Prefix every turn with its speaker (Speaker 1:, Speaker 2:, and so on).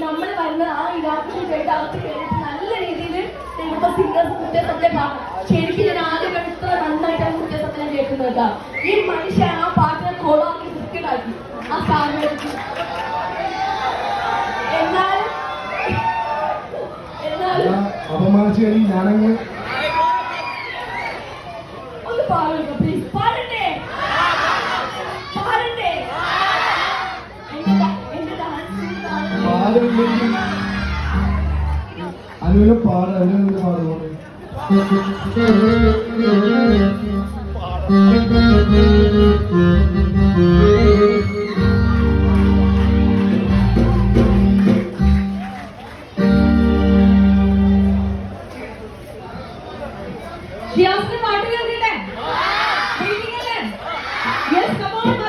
Speaker 1: നമ്മൾ വരുന്ന ആ ഇലാഖയിൽ കേട്ട് അവർക്ക് നല്ല രീതിയിൽ ഇപ്പൊ സിംഗേഴ്സ് കുറ്റസത്യം പാടും ശരിക്കും ഞാൻ ആദ്യം ഇത്ര നന്നായിട്ടാണ് കുറ്റസത്യം കേൾക്കുന്നത് കേട്ടോ. ഈ മനുഷ്യ ആ പാട്ടിനെ കോളാക്കി ക്രിക്കറ്റാക്കി ആ സാധനം എന്നാൽ എന്നാലും
Speaker 2: അപമാനിച്ചു കഴിഞ്ഞ് ഞാനങ്ങ്
Speaker 1: ഒന്ന് പാടുക.
Speaker 2: അനുവിനെ പാട അനുവിന് പാടുമോ
Speaker 3: ജിയാസിന് പാട്ട് കേൾക്കില്ലേ യെസ് കമോൺ